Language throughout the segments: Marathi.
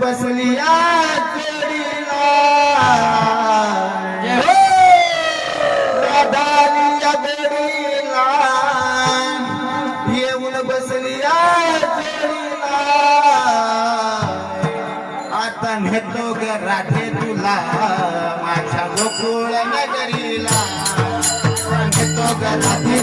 बसली या जोडीला राधाली या गोडीला येऊन बसली आता नेतो ग राधे तुला माझ्या गोकुळ नगरीला. नेतो ग राधे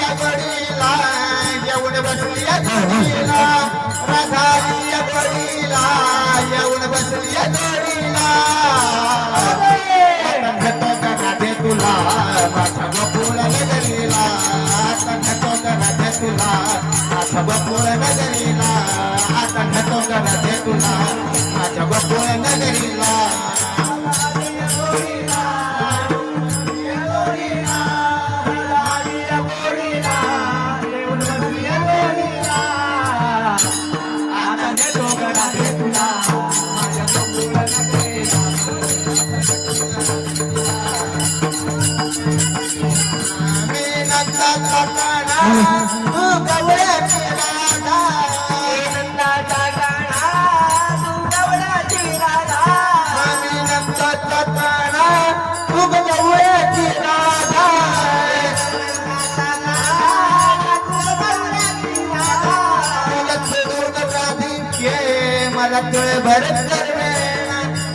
या गडीला येऊन बसली जोडीला राधाली या येऊन बसली जोडीला तुला राधा.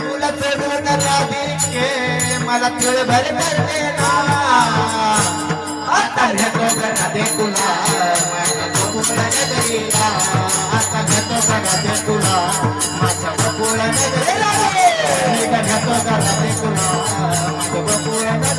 तुला सोडून राधिके, मला तुळे भरत करवेना तुला मला तुळे भरत आता घेतो करा दे तुला माझ्या नगरीला आता घेतो करा दे तुला माझ्या बकुळा नगरीला मी का घेतो करा दे तुला माझ्या बकुळा नगरीला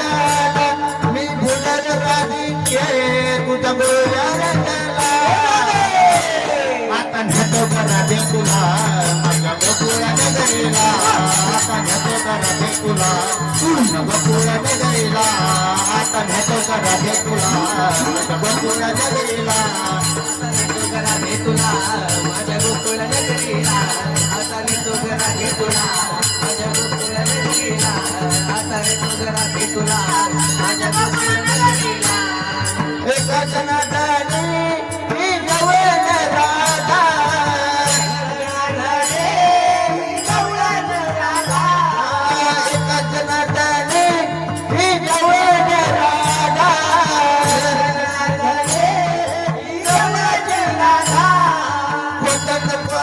तुला माझ्या गोकुळा नगरीला आता नेतो करा दे तुला माझ्या गोकुळा नगरीला आता नेतो करा दे तुला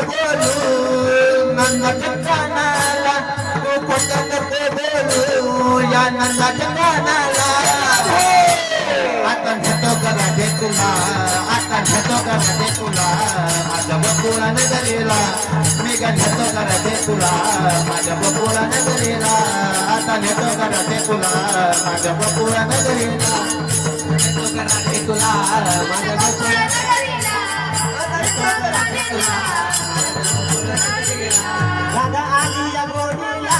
बोलू नंदाच्या कानाला तू नको बोलू या नंदाच्या कानाला आता घेतो करा दे तुला आता घेतो करा दे तुला माझ्या बकुळा नगरीला. मी का घेतो करा दे तुला माझ्या बकुळा नगरीला. आता घेतो करा दे तुला माझ्या बकुळा करा दे तुला माझ्या राधा आली या गोडीला